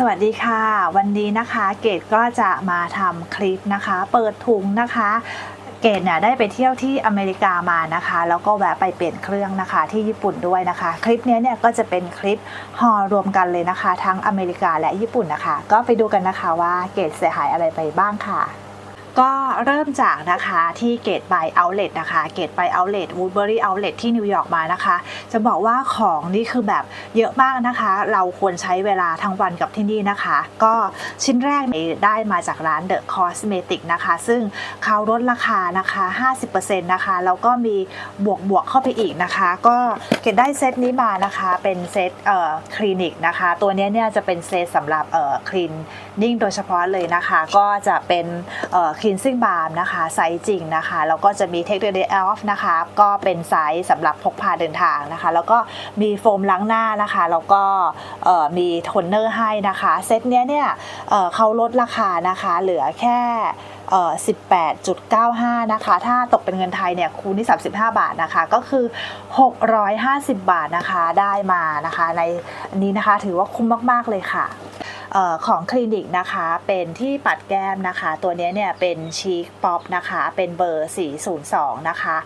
สวัสดีค่ะ วันนี้นะคะเกดก็จะมาทำคลิปนะคะ เปิดถุงนะคะเกดเนี่ยได้ไปเที่ยวที่อเมริกามานะคะ แล้วก็แวะไปเปลี่ยนเครื่องนะคะที่ญี่ปุ่นด้วยนะคะ คลิปนี้เนี่ยก็จะเป็นคลิปฮอลรวมกันเลยนะคะ ทั้งอเมริกาและญี่ปุ่นนะคะ ก็ไปดูกันนะคะว่าเกดเสียหายอะไรไปบ้างค่ะ ก็เริ่มจากนะคะที่เกตไบเอาเล t นะคะ เกตไบเอาเล t วูดเบอรี่เอาเล t ที่นิวยอร์กมานะคะ จะบอกว่าของนี่คือแบบเยอะมากนะคะ เราควรใช้เวลาทั้งวันกับที่นี่นะคะ ก็ชิ้นแรกได้มาจากร้าน The Cosmetic นะคะ ซึ่งเขาลดราคานะคะ 50%นะคะ แล้วก็มีบวกบวกเข้าไปอีกนะคะ ก็เกตได้เซตนี้มานะคะ เป็นเซตเอ่อคลินิกนะคะ ตัวนี้เนี่ยจะเป็นเซตสำหรับเอ่อคลีนนิ่งโดยเฉพาะเลยนะคะ ก็จะเป็นเอ่อ cleansing balm นะคะไซส์จริงนะคะแล้วก็จะมี take the day off นะคะก็เป็นไซส์สำหรับพกพาเดินทางนะคะ แล้วก็มีโฟมล้างหน้านะคะ แล้วก็มีโทนเนอร์ให้นะคะ เซตเนี้ยเนี่ยเเขาลดราคานะคะเหลือแค่เอ่อ18.95 นะคะ ถ้าตกเป็นเงินไทยเนี่ยคูณที่ 35 บาทนะคะ ก็คือ 650 บาทนะคะ ได้มานะคะ ในนี้นะคะ ถือว่าคุ้มมาก ๆ เลยค่ะ ของคลินิกนะคะเป็นที่ปัดแก้มนะคะ ตัวนี้เนี่ยเป็นชีคป๊อปนะคะ เป็นเบอร์ 402 นะคะ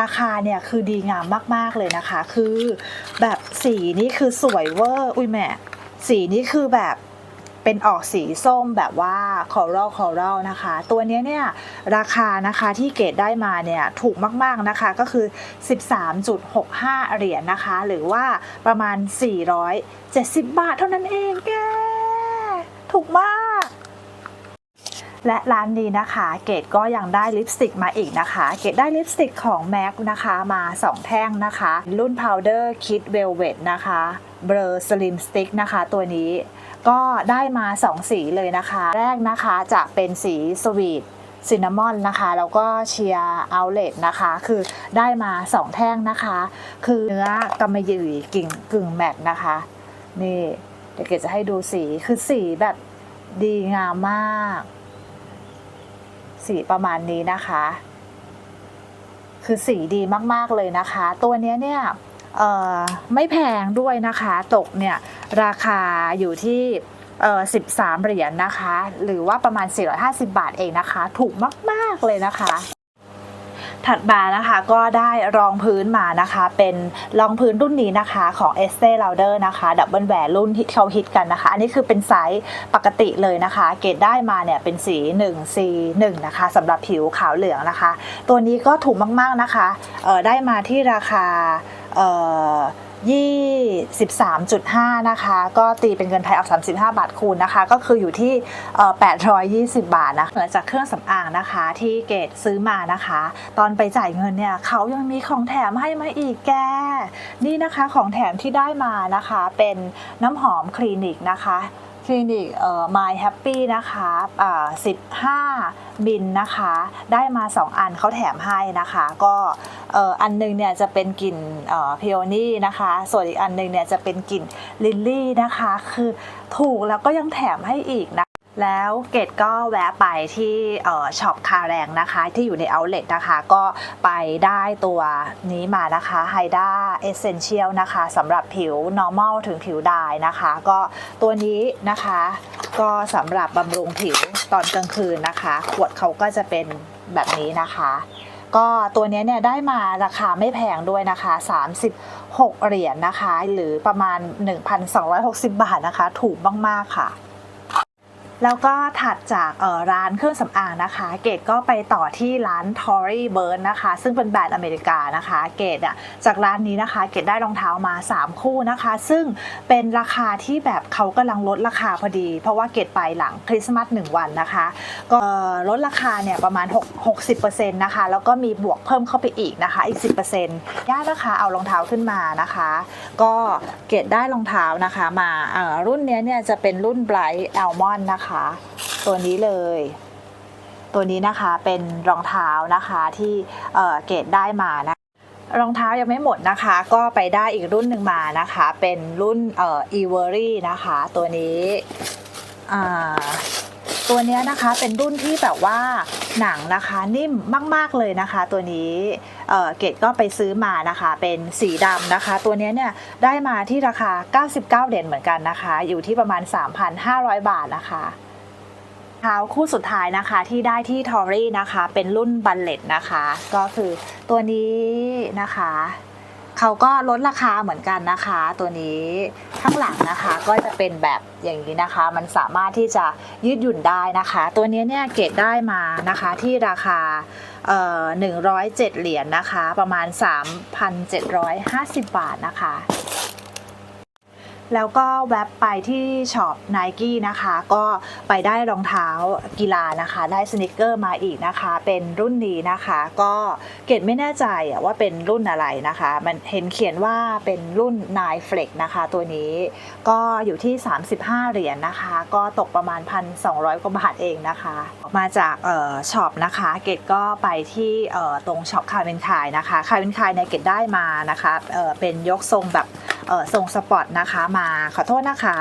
ราคาเนี่ยคือดีงามมาก ๆ เลยนะคะ คือแบบสีนี่คือสวยเวอร์ อุ้ยแม่สีนี่คือแบบเป็นออกสีส้มแบบว่าคอรัลคอรัลนะคะ ตัวนี้เนี่ยราคานะคะที่เกดได้มาเนี่ยถูกมากๆนะคะก็คือ 13.65 เหรียญนะคะ หรือว่าประมาณ 470 บาทเท่านั้นเองแก ถูกมาก และร้านนี้นะคะ เกดก็ยังได้ลิปสติกมาอีกนะคะ เกดได้ลิปสติกของ MAC นะคะมา 2 แท่งนะคะ รุ่น Powder Kid Velvet นะคะ Blur Slim Stick นะคะตัวนี้ก็ได้มา 2 สีเลยนะคะ แรกนะคะจะเป็นสีสวีทซินนามอนนะคะ แล้วก็เชียร์เอาเลตนะคะ คือได้มา 2 แท่งนะคะ คือเนื้อกำมะหยี่กิ่งกึ่งแมตต์นะคะ นี่ เกดจะให้ดูสีคือสีแบบดีงามมาก สีประมาณนี้นะคะ คือสีดีมากๆเลยนะคะ ตัวเนี้ยเนี่ยไม่แพงด้วยนะคะ ตกเนี่ยราคาอยู่ที่เอ่อ13เหรียญนะคะ หรือว่าประมาณ 450 บาทเองนะคะ ถูกมาก ๆ เลยนะคะ ถัดมานะคะก็ได้รองพื้นมานะคะเป็นรองพื้นรุ่นนี้นะคะของ Estee Lauder นะคะดับเบิลแหวนรุ่นที่เขาฮิตกันนะคะ อันนี้คือเป็นไซส์ปกติเลยนะคะ เกรดได้มาเนี่ยเป็นสี 1 C 1 นะคะสำหรับผิวขาวเหลืองนะคะ ตัวนี้ก็ถูกมากๆนะคะได้มาที่ราคาเอ่อ 23.5 นะคะ ก็ตีเป็นเงินไทยเอา 35 บาทคูณนะคะ ก็คืออยู่ที่เอ่อ820 บาทนะหลังจากเครื่องสำอางนะคะที่เกดซื้อมานะคะ ตอนไปจ่ายเงินเนี่ยเขายังมีของแถมให้มาอีกแก นี่นะคะของแถมที่ได้มานะคะ เป็นน้ำหอมคลินิกนะคะ คลินิกเอ่อ My Happy นะคะอ่า15 บินนะคะ ได้มา 2 อันเขาแถมให้นะคะ ก็เอ่ออันหนึงเนี่ยจะเป็นกลิ่นเอ่อพิโอนี่นะคะ ส่วนอีกอันหนึงเนี่ยจะเป็นกลิ่นลิลลี่นะคะ คือถูกแล้วก็ยังแถมให้อีกนะ แล้วเกดก็แวะไปที่ช็อปคาแรงนะคะ ที่อยู่ใน Outlet นะคะ ก็ไปได้ตัวนี้มานะคะ Hida Essential นะคะสำหรับผิว normal ถึงผิวดายนะคะ ก็ตัวนี้นะคะ ก็สำหรับบำรุงผิวตอนกลางคืนนะคะ ขวดเขาก็จะเป็นแบบนี้นะคะก็ตัวนี้เนี่ยได้มาราคาไม่แพงด้วยนะคะ 36 เหรียญนะคะ หรือประมาณ 1,260 บาทนะคะ ถูกมาก ๆ ค่ะ แล้วก็ถัดจากออร้านเครื่องสำอางนะคะ เกดก็ไปต่อที่ร้าน Tory Burn นะคะ ซึ่งเป็นแบรนด์อเมริกานะคะ เกดอะจากร้านนี้นะคะ เกดได้รองเท้ามา 3 คู่นะคะ ซึ่งเป็นราคาที่แบบเขากำลังลดราคาพอดี เพราะว่าเกดไปหลังคริสต์มาส1วันนะคะ ก็ลดราคาเนี่ยประมาณ6 60%นะคะ แล้วก็มีบวกเพิ่มเข้าไปอีกนะคะอีก 10%ย่านะคะเอารองเท้าขึ้นมานะคะ ก็เกดได้รองเท้านะคะมาอ่อรุ่นเนี้ยเนี่ยจะเป็นรุ่น Bright Almond นะคะตัวนี้เลย ตัวนี้นะคะเป็นรองเท้านะคะที่เเกดได้มานะรองเท้ายังไม่หมดนะคะ ก็ไปได้อีกรุ่นหนึ่งมานะคะ เป็นรุ่นเอ่อ e v e r y นะคะ ตัวนี้อ่าตัวนี้นะคะเป็นรุ่นที่แบบว่าหนังนะคะนิ่มมาก ๆเลยนะคะ ตัวนี้ เกดก็ไปซื้อมานะคะเป็นสีดำนะคะ ตัวนี้เนี่ยได้มาที่ราคา 99 เหรียญเหมือนกันนะคะ อยู่ที่ประมาณ 3,500 บาทนะคะเท้าคู่สุดท้ายนะคะที่ได้ที่ทอรี่นะคะ เป็นรุ่นบัลเลตนะคะ ก็คือตัวนี้นะคะเขาก็ลดราคาเหมือนกันนะคะ ตัวนี้ข้างหลังนะคะก็จะเป็นแบบอย่างนี้นะคะ มันสามารถที่จะยืดหยุ่นได้นะคะ ตัวนี้เนี่ยเกรดได้มานะคะที่ราคา 107 เหรียญนะคะ ประมาณ 3,750 บาทนะคะ แล้วก็แวบไปที่ช็อป n i กี้นะคะ ก็ไปได้รองเท้ากีฬานะคะ ได้สนิเกอร์มาอีกนะคะ เป็นรุ่นนี้นะคะ ก็เกดไม่แน่ใจว่าเป็นรุ่นอะไรนะคะ มันเห็นเขียนว่าเป็นรุ่น n i f l e x นะคะ ตัวนี้ก็อยู่ที่ 35 เหรียญนะคะ ก็ตกประมาณ 1,200 กว่าบาทเองนะคะ มาจากช็อปนะคะ เกดก็ไปที่ตรงช็อปคาร์เวนคายนะคะคาร์เวนคายเนี่ยเกดได้มานะคะเเป็นยกทรงแบบ เอ่งสปอร์ตนะคะมาขอโทษนะคะ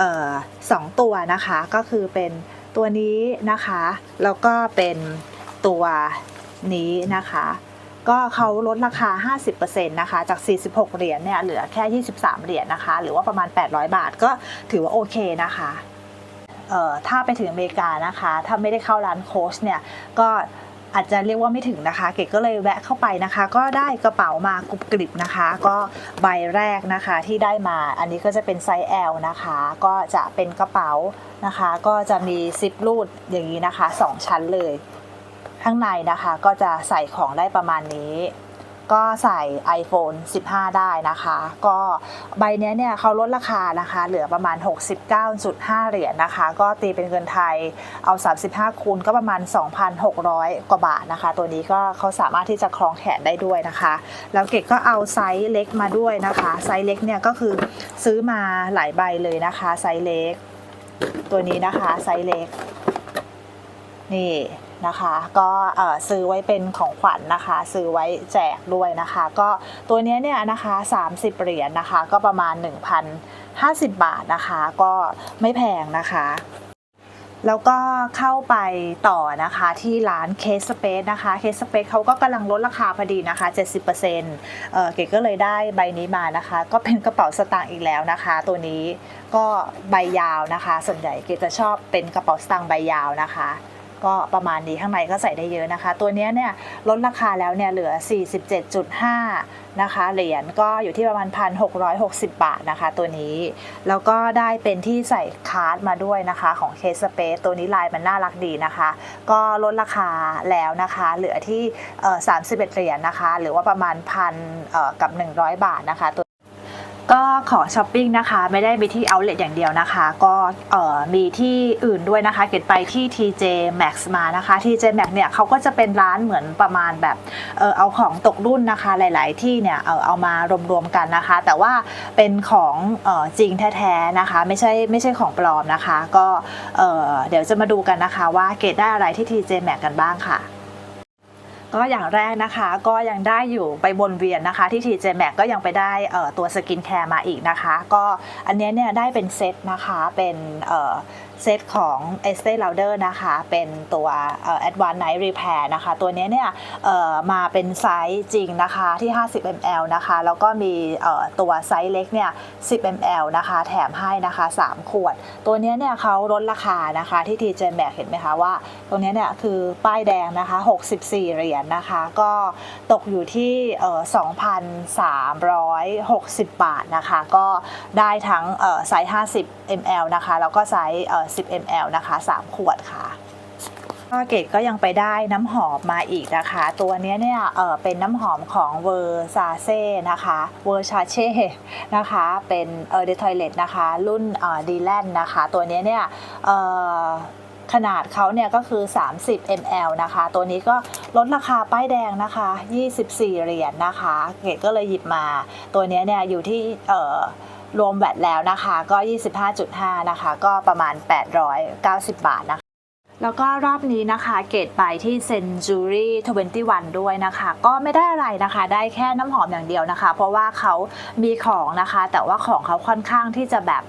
ออสองตัวนะคะก็คือเป็นตัวนี้นะคะ แล้วก็เป็นตัวนี้นะคะ ก็เขาลดราคา 50%นะคะ จาก 46 เหรียญเนี่ยเหลือแค่ 23 เหรียญนะคะ หรือว่าประมาณ 800 บาทก็ถือว่าโอเคนะคะเอ่อถ้าไปถึงอเมริกานะคะ ถ้าไม่ได้เข้าร้านโค้ชเนี่ย ก็ อาจจะเรียกว่าไม่ถึงนะคะ เกดก็เลยแวะเข้าไปนะคะ ก็ได้กระเป๋ามากรุบกริบนะคะ ก็ใบแรกนะคะที่ได้มา อันนี้ก็จะเป็นไซส์ L นะคะ ก็จะเป็นกระเป๋านะคะ ก็จะมีซิปรูดอย่างนี้นะคะ 2 ชั้นเลย ข้างในนะคะก็จะใส่ของได้ประมาณนี้ ก็ใส่ iPhone 15 ได้นะคะ ก็ใบนี้เนี่ยเขาลดราคานะคะ เหลือประมาณ 69.5 เหรียญนะคะ ก็ตีเป็นเงินไทยเอา 35 คูณก็ประมาณ 2,600 กว่าบาทนะคะ ตัวนี้ก็เขาสามารถที่จะคล้องแขนได้ด้วยนะคะ แล้วเกดก็เอาไซส์เล็กมาด้วยนะคะ ไซส์เล็กเนี่ยก็คือซื้อมาหลายใบเลยนะคะ ไซส์เล็ก ตัวนี้นะคะไซส์เล็ก นี่ นะคะ ก็ซื้อไว้เป็นของขวัญนะคะ ซื้อไว้แจกด้วยนะคะ ก็ตัวนี้เนี่ยนะคะ 30 เหรียญนะคะ ก็ประมาณ 1,050 บาทนะคะ ก็ไม่แพงนะคะแล้วก็เข้าไปต่อนะคะที่ร้านเคสเปซนะคะเคสเปซเขาก็กำลังลดราคาพอดีนะคะ 70%เออเก๋ก็เลยได้ใบนี้มานะคะ ก็เป็นกระเป๋าสตางค์อีกแล้วนะคะ ตัวนี้ก็ใบยาวนะคะ ส่วนใหญ่เก๋จะชอบเป็นกระเป๋าสตางค์ใบยาวนะคะ ก็ประมาณนี้ข้างในก็ใส่ได้เยอะนะคะ ตัวนี้เนี่ยลดราคาแล้วเนี่ยเหลือ 47.5 นะคะเหรียญก็อยู่ที่ประมาณ 1,660 บาทนะคะ ตัวนี้แล้วก็ได้เป็นที่ใส่คาร์ดมาด้วยนะคะของเคสเปซตัวนี้ลายมันน่ารักดีนะคะ ก็ลดราคาแล้วนะคะ เหลือที่ 31 เหรียญนะคะ หรือว่าประมาณพันเอ่อกับ 100 บาทนะคะตัว ก็ขอช้อปปิ้งนะคะ ไม่ได้ไปที่ outlet อย่างเดียวนะคะ ก็เอ่อมีที่อื่นด้วยนะคะเกดไปที่ TJ Max มานะคะ TJ Max เนี่ยเขาก็จะเป็นร้านเหมือนประมาณแบบเออเอาของตกรุ่นนะคะหลาย ๆ ที่เนี่ยเออเอามารวมๆกันนะคะ แต่ว่าเป็นของเออจริงแท้ๆนะคะ ไม่ใช่ไม่ใช่ของปลอมนะคะ ก็เออเดี๋ยวจะมาดูกันนะคะว่าเกดได้อะไรที่ TJ Max กันบ้างค่ะ ก็อย่างแรกนะคะก็ยังได้อยู่ไปวนเวียนนะคะ ที่ TJ Max ก็ยังไปได้เอ่อตัวสกินแคร์มาอีกนะคะ ก็อันนี้เนี่ยได้เป็นเซตนะคะเป็น เซตของ Estee Lauder นะคะ เป็นตัวเอ่อ Advanced Night Repair นะคะ ตัวนี้เนี่ยมาเป็นไซส์จริงนะคะที่ 50 ml นะคะ แล้วก็มีตัวไซส์เล็กเนี่ย 10 ml นะคะ แถมให้นะคะ 3 ขวด ตัวนี้เนี่ยเขาลดราคานะคะที่ TJ Maxx เห็นไหมคะว่าตรงนี้เนี่ยคือป้ายแดงนะคะ 64 เหรียญนะคะ ก็ตกอยู่ที่เอ่อ2,360 บาทนะคะ ก็ได้ทั้งไซส์ 50 ml นะคะ แล้วก็ไซส์10 ml นะคะ 3 ขวดค่ะก็เกดก็ยังไปได้น้ำหอมมาอีกนะคะ ตัวนี้เนี่ยเออเป็นน้ำหอมของเวอร์ซาเซ่นะคะเวอร์ชาเช่นะคะเป็นเออเดทอยเลตนะคะ รุ่นเออดีแลนนะคะ ตัวนี้เนี่ยเออขนาดเขาเนี่ยก็คือ 30 ml นะคะ ตัวนี้ก็ลดราคาป้ายแดงนะคะ 24 เหรียญนะคะ เกดก็เลยหยิบมา ตัวนี้เนี่ยอยู่ที่เออ รวมแวตแล้วนะคะก็ 25.5 นะคะ ก็ประมาณ 890 บาทนะคะแล้วก็รอบนี้นะคะเกตไปที่ Century 21 ด้วยนะคะ ก็ไม่ได้อะไรนะคะ ได้แค่น้ำหอมอย่างเดียวนะคะ เพราะว่าเขามีของนะคะ แต่ว่าของเขาค่อนข้างที่จะแบบ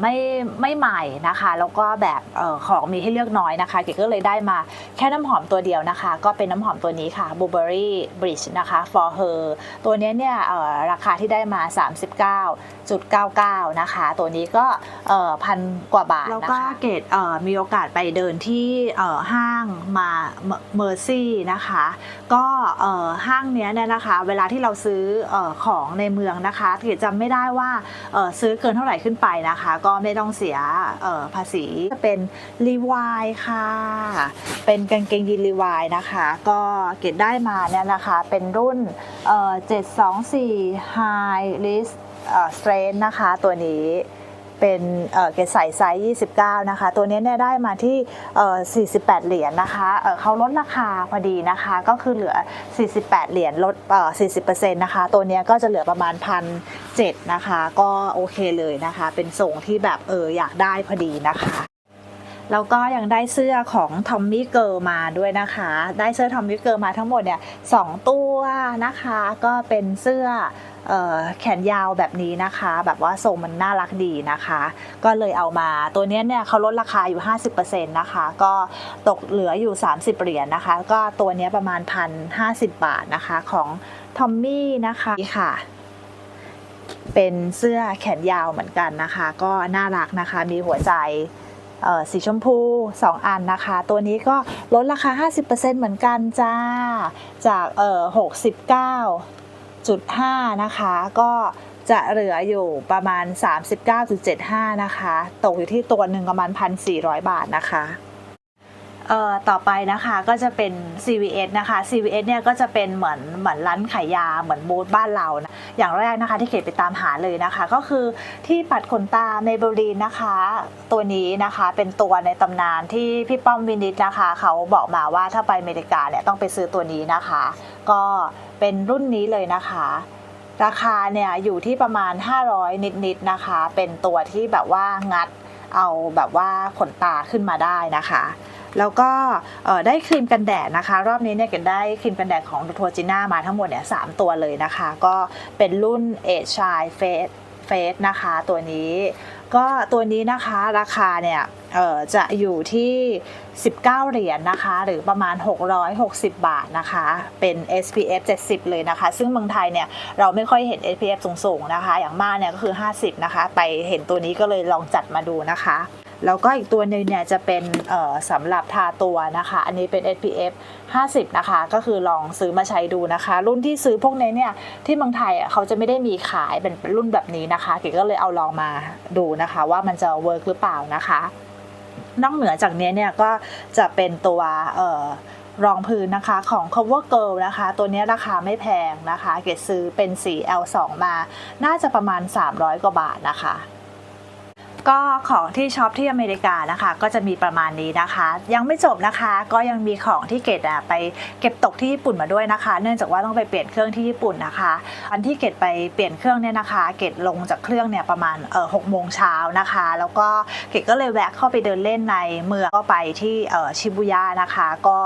ไม่ไม่ใหม่นะคะ แล้วก็แบบออของมีให้เลือกน้อยนะคะเก๋ก็เลยได้มาแค่น้ำหอมตัวเดียวนะคะ ก็เป็นน้ำหอมตัวนี้ค่ะ Burberry Bridge นะคะ for her ตัวนี้เนี่ยออราคาที่ได้มา 39.99 นะคะ ตัวนี้ก็พันกว่าบาทแล้วก็เกดเออมีโอกาสไปเดินที่ออห้างมาเมอร์ซี่นะคะ ก็ห้างเนี้ยเนี่ยนะคะ เวลาที่เราซื้อออของในเมืองนะคะเกดจำไม่ได้ว่าออซื้อเกินเท่าไหร่ขึ้นไปนะคะ ก็ไม่ต้องเสียออภาษีจะเป็นรีวายค่ะ เป็นกางเกงยีนรีวายนะคะ ก็เกดได้มาเนี่ยนะคะ เป็นรุ่นเออ724 High Risk เอ่อ Strength นะคะตัวนี้ เป็นเกรดใส่ไซส์29 นะคะ ตัวนี้เนี่ยได้มาที่ 48 เหรียญนะคะเเขาลดราคาพอดีนะคะ ก็คือเหลือ 48 เหรียญลด 40%นะคะ ตัวนี้ก็จะเหลือประมาณพันเนะคะ ก็โอเคเลยนะคะ เป็นส่งที่แบบเอออยากได้พอดีนะคะ แล้วก็ยังได้เสื้อของทอมมี่เกิร์มาด้วยนะคะ ได้เสื้อทอมมี่เกิร์มาทั้งหมดเนี่ยสองตัวนะคะ ก็เป็นเสื้อแขนยาวแบบนี้นะคะ แบบว่าทรงมันน่ารักดีนะคะ ก็เลยเอามาตัวนี้เนี่ยเขาลดราคาอยู่ 50%นะคะ ก็ตกเหลืออยู่ 30 เหรียญนะคะ ก็ตัวนี้ประมาณพันห้าสิบบาทนะคะของทอมมี่นะคะนี่ค่ะเป็นเสื้อแขนยาวเหมือนกันนะคะ ก็น่ารักนะคะมีหัวใจ สีชมพู 2 อันนะคะ ตัวนี้ก็ลดราคา 50%เหมือนกันจ้า จากเอ่อ69.5 นะคะ ก็จะเหลืออยู่ประมาณ 39.75 นะคะ ตกอยู่ที่ตัวหนึ่งประมาณ 1,400 บาทนะคะ เอ่อต่อไปนะคะก็จะเป็น CVS นะคะ CVS เนี่ยก็จะเป็นเหมือนเหมือนร้านขายยาเหมือนบูธบ้านเรานะอย่างแรกนะคะที่เขตไปตามหาเลยนะคะ ก็คือที่ปัดขนตาเมเบลีนนะคะ ตัวนี้นะคะเป็นตัวในตำนานที่พี่ป้อมวินิตนะคะ เขาบอกมาว่าถ้าไปอเมริกาเนี่ยต้องไปซื้อตัวนี้นะคะ ก็เป็นรุ่นนี้เลยนะคะราคาเนี่ยอยู่ที่ประมาณ 500 นิดๆนะคะ เป็นตัวที่แบบว่างัดเอาแบบว่าขนตาขึ้นมาได้นะคะ แล้วก็ได้ครีมกันแดดนะคะ รอบนี้เนี่ยเกันได้ครีมกันแดดของทัวจิน่ามาทั้งหมดเนี่ยสามตัวเลยนะคะ ก็เป็นรุ่นเอชชายเฟสเฟสนะคะตัวนี้ก็ตัวนี้นะคะราคาเนี่ยจะอยู่ที่ 19 เหรียญนะคะ หรือประมาณ 660 บาทนะคะ เป็น SPF 70 เลยนะคะ ซึ่งเมืองไทยเนี่ยเราไม่ค่อยเห็น SPF สูงๆนะคะ อย่างมากเนี่ยก็คือ 50 นะคะ ไปเห็นตัวนี้ก็เลยลองจัดมาดูนะคะ แล้วก็อีกตัวหนึ่งเนี่ยจะเป็นสำหรับทาตัวนะคะ อันนี้เป็น SPF 50 นะคะ ก็คือลองซื้อมาใช้ดูนะคะ รุ่นที่ซื้อพวกนี้เนี่ยที่เมืองไทยเขาจะไม่ได้มีขายเป็นรุ่นแบบนี้นะคะเก๋ก็เลยเอาลองมาดูนะคะ ว่ามันจะเวิร์กหรือเปล่านะคะ นอกเหนือจากนี้เนี่ยก็จะเป็นตัวรองพื้นนะคะของ Cover Girl นะคะ ตัวนี้ราคาไม่แพงนะคะ เกดซื้อเป็นสี L2 มา น่าจะประมาณ 300 กว่าบาทนะคะ ก็ของที่ช็อปที่อเมริกานะคะ ก็จะมีประมาณนี้นะคะ ยังไม่จบนะคะก็ยังมีของที่เกดอะไปเก็บตกที่ญี่ปุ่นมาด้วยนะคะ เนื่องจากว่าต้องไปเปลี่ยนเครื่องที่ญี่ปุ่นนะคะวันที่เกดไปเปลี่ยนเครื่องเนี่ยนะคะ เกดลงจากเครื่องเนี่ยประมาณเอ่อหกโมงเช้านะคะ แล้วก็เกดก็เลยแวะเข้าไปเดินเล่นในเมืองก็ไปที่เอ่อชิบุย่านะคะก็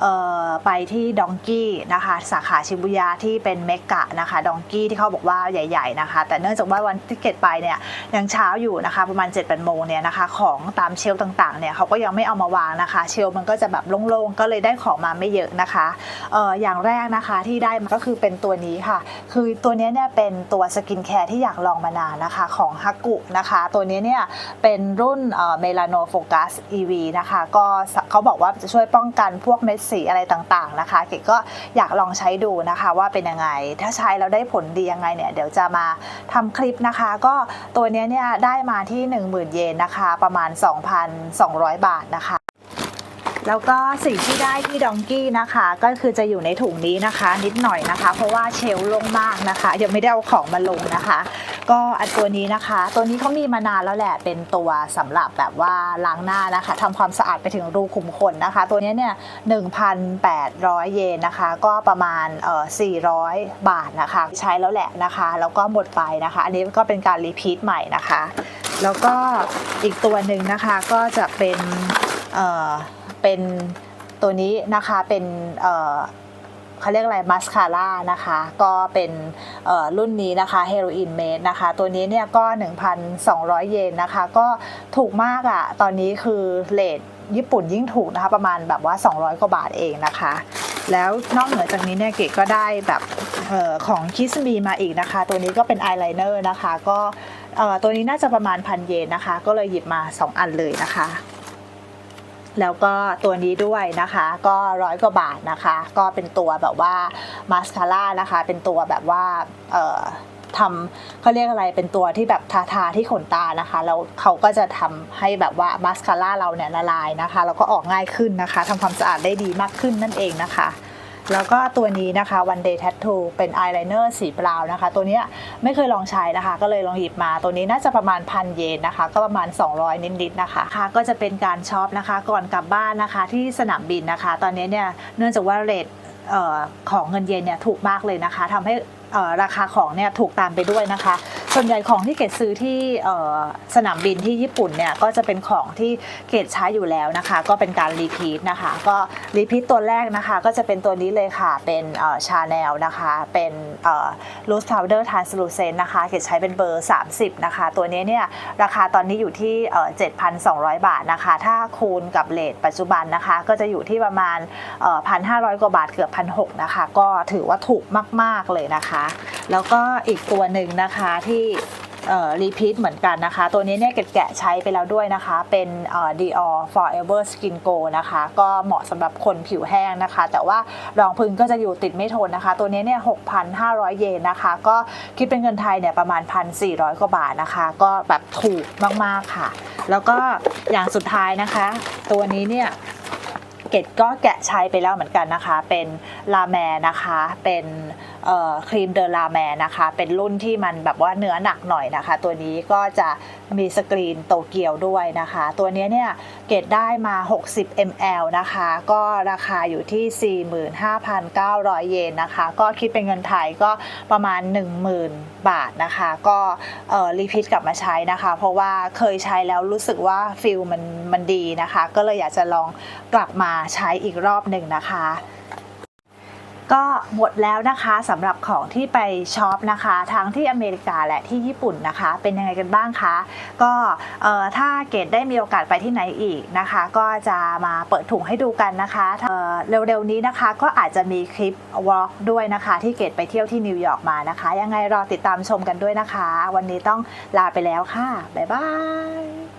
เอ่อไปที่ดองกี้นะคะ สาขาชิบุย่าที่เป็นเมกะนะคะดองกี้ที่เขาบอกว่าใหญ่ ๆนะคะ แต่เนื่องจากว่าวันที่เกดไปเนี่ยยังเช้าอยู่นะคะประมาณ7จ็ดแปดโมงเนี่ยนะคะของตามเชลต่างๆเนี่ยเขาก็ยังไม่เอามาวางนะคะ เชลมันก็จะแบบโล่งๆก็เลยได้ของมาไม่เยอะนะคะเอออย่างแรกนะคะที่ได้มาก็คือเป็นตัวนี้ค่ะ คือตัวนี้เนี่ยเป็นตัวสกินแคร์ที่อยากลองมานานนะคะของฮักกุนะคะ ตัวนี้เนี่ยเป็นรุ่นเมลาโนโฟกัส EV นะคะก็เขาบอกว่าจะช่วยป้องกันพวกเม็ดสีอะไรต่างๆนะคะเก๋ก็อยากลองใช้ดูนะคะว่าเป็นยังไง ถ้าใช้แล้วได้ผลดียังไงเนี่ยเดี๋ยวจะมาทำคลิปนะคะ ก็ตัวนี้เนี่ยได้มาที่ที่ 10,000 เยนนะคะ ประมาณ 2,200 บาทนะคะ แล้วก็สิ่งที่ได้ที่ดองกี้นะคะ ก็คือจะอยู่ในถุงนี้นะคะ นิดหน่อยนะคะ เพราะว่าเชลลงมากนะคะ ยังไม่ได้เอาของมาลงนะคะ ก็อันตัวนี้นะคะ ตัวนี้เขามีมานานแล้วแหละเป็นตัวสำหรับแบบว่าล้างหน้านะคะทำความสะอาดไปถึงรูขุมขนนะคะ ตัวนี้เนี่ย1,800 เยนนะคะ ก็ประมาณเอ่อ400 บาทนะคะ ใช้แล้วแหละนะคะ แล้วก็หมดไปนะคะ อันนี้ก็เป็นการรีพีทใหม่นะคะ แล้วก็อีกตัวหนึ่งนะคะก็จะเป็นเอ่อ เป็นตัวนี้นะคะเป็นเขาเรียกอะไรมัสคาร่านะคะ ก็เป็นรุ่นนี้นะคะเฮโรอีนเมดนะคะ ตัวนี้เนี่ยก็ 1,200 เยนนะคะ ก็ถูกมากอะ่ะ ตอนนี้คือเลทญี่ปุ่นยิ่งถูกนะคะ ประมาณแบบว่า 200 กว่าบาทเองนะคะ แล้วนอกเหนือจากนี้เนี่ยเกดก็ได้แบบออของคิสมีมาอีกนะคะ ตัวนี้ก็เป็นอายไลเนอร์นะคะ ก็ตัวนี้น่าจะประมาณพันเยนนะคะ ก็เลยหยิบมา 2 อันเลยนะคะ แล้วก็ตัวนี้ด้วยนะคะก็ร้อยกว่าบาทนะคะ ก็เป็นตัวแบบว่ามาสคาร่านะคะ เป็นตัวแบบว่าเอ่อทำเขาเรียกอะไรเป็นตัวที่แบบทาทาที่ขนตานะคะแล้วเขาก็จะทำให้แบบว่ามาสคาร่าเราเนี่ยละลายนะคะแล้วก็ออกง่ายขึ้นนะคะทำความสะอาดได้ดีมากขึ้นนั่นเองนะคะ แล้วก็ตัวนี้นะคะ One Day Tattoo เป็นอายไลเนอร์สีบราวน์นะคะ ตัวนี้ไม่เคยลองใช้นะคะ ก็เลยลองหยิบมา ตัวนี้น่าจะประมาณพันเยนนะคะ ก็ประมาณ 200 นิดๆนะคะค่ะก็จะเป็นการช็อปนะคะ ก่อนกลับบ้านนะคะ ที่สนามบินนะคะ ตอนนี้เนี่ยเนื่องจากว่าเรทของเงินเยนเนี่ยถูกมากเลยนะคะทำให้ ราคาของเนี่ยถูกตามไปด้วยนะคะ ส่วนใหญ่ของที่เกดซื้อที่สนามบินที่ญี่ปุ่นเนี่ยก็จะเป็นของที่เกดใช้อยู่แล้วนะคะ ก็เป็นการรีพีทนะคะ ก็รีพีทตัวแรกนะคะ ก็จะเป็นตัวนี้เลยค่ะเป็นชาแนลนะคะ เป็นลูสพาวเดอร์ทานสลูเซนนะคะเกดใช้เป็นเบอร์ 30 นะคะ ตัวนี้เนี่ยราคาตอนนี้อยู่ที่เอ่อ7,200 บาทนะคะ ถ้าคูณกับเลทปัจจุบันนะคะ ก็จะอยู่ที่ประมาณ1,500 กว่าบาทเกือบ1,600นะคะ ก็ถือว่าถูกมาก ๆ เลยนะคะแล้วก็อีกตัวหนึ่งนะคะที่รีพีทเหมือนกันนะคะ ตัวนี้เนี่ยแกะใช้ไปแล้วด้วยนะคะ เป็นเอ่อ Dior Forever Skin Go นะคะ ก็เหมาะสำหรับคนผิวแห้งนะคะ แต่ว่ารองพื้นก็จะอยู่ติดไม่ทนนะคะ ตัวนี้เนี่ย 6,500 เยนนะคะ ก็คิดเป็นเงินไทยเนี่ยประมาณ 1,400 กว่าบาทนะคะ ก็แบบถูกมาก ๆ ค่ะ แล้วก็อย่างสุดท้ายนะคะ ตัวนี้เนี่ย เกดก็แกะใช้ไปแล้วเหมือนกันนะคะ เป็นลาแมนะคะ เป็นครีมเดอลาแมนะคะ เป็นรุ่นที่มันแบบว่าเนื้อหนักหน่อยนะคะ ตัวนี้ก็จะมีสกรีนโตเกียวด้วยนะคะ ตัวนี้เนี่ย เกดได้มา 60 ml นะคะ ก็ราคาอยู่ที่ 45,900 เยนนะคะ ก็คิดเป็นเงินไทยก็ประมาณ 10,000 บาทนะคะ ก็รีพิทกลับมาใช้นะคะ เพราะว่าเคยใช้แล้วรู้สึกว่าฟิลมันมันดีนะคะ ก็เลยอยากจะลองกลับมาใช้อีกรอบหนึ่งนะคะ ก็หมดแล้วนะคะสำหรับของที่ไปช็อปนะคะ ทั้งที่อเมริกาและที่ญี่ปุ่นนะคะ เป็นยังไงกันบ้างคะ ก็ถ้าเกดได้มีโอกาสไปที่ไหนอีกนะคะ ก็จะมาเปิดถุงให้ดูกันนะคะเเร็วๆนี้นะคะก็อาจจะมีคลิปวอล์กด้วยนะคะ ที่เกดไปเที่ยวที่นิวยอร์กมานะคะ ยังไงรอติดตามชมกันด้วยนะคะ วันนี้ต้องลาไปแล้วค่ะ บ๊ายบาย